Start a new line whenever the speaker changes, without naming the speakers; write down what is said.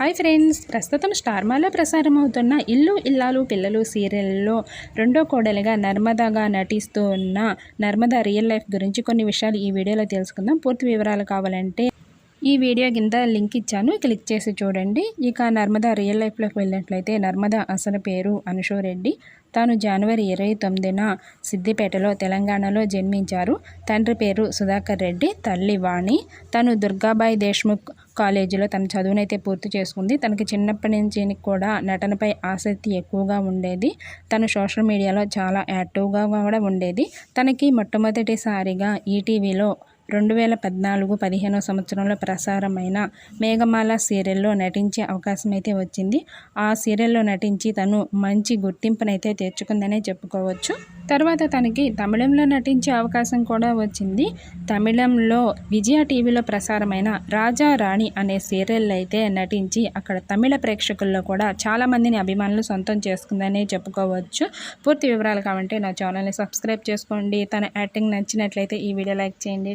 Hi friends ప్రస్తుతం స్టార్మాలో ప్రసారం అవుతున్న ఇల్లు ఇల్లాలు పిల్లలు సీరియల్లో రెండో కోడలిగా నర్మదాగా నటిస్తూ ఉన్న నర్మదా రియల్ లైఫ్ గురించి కొన్ని విషయాలు ఈ వీడియోలో తెలుసుకుందాం. పూర్తి వివరాలు కావాలంటే ఈ వీడియో కింద లింక్ ఇచ్చాను. క్లిక్ చేసి చూడండి. ఇక నర్మదా రియల్ లైఫ్లోకి వెళ్ళినట్లయితే నర్మదా అసలు పేరు అనుషోరెడ్డి. తాను జనవరి ఇరవై తొమ్మిదిన సిద్దిపేటలో తెలంగాణలో జన్మించారు. తండ్రి పేరు సుధాకర్ రెడ్డి తల్లి వాణి. తను దుర్గాబాయి దేశ్ముఖ్ కాలేజీలో తన చదువునైతే పూర్తి చేసుకుంది. తనకి చిన్నప్పటి నుంచి కూడా నటనపై ఆసక్తి ఎక్కువగా ఉండేది. తను సోషల్ మీడియాలో చాలా యాక్టివ్గా కూడా ఉండేది. తనకి మొట్టమొదటిసారిగా ఈటీవీలో రెండు వేల పద్నాలుగు పదిహేనో సంవత్సరంలో ప్రసారమైన మేఘమాల సీరియల్లో నటించే అవకాశం అయితే వచ్చింది. ఆ సీరియల్లో నటించి తను మంచి గుర్తింపునైతే తెచ్చుకుందనే చెప్పుకోవచ్చు. తర్వాత తనకి తమిళంలో నటించే అవకాశం కూడా వచ్చింది. తమిళంలో విజయ టీవీలో ప్రసారమైన రాజా రాణి అనే సీరియల్ అయితే నటించి అక్కడ తమిళ ప్రేక్షకుల్లో కూడా చాలామందిని అభిమానులు సొంతం చేసుకుందనే చెప్పుకోవచ్చు. పూర్తి వివరాలు కావాలంటే నా ఛానల్ని సబ్స్క్రైబ్ చేసుకోండి. తన యాక్టింగ్ నచ్చినట్లయితే ఈ వీడియో లైక్ చేయండి.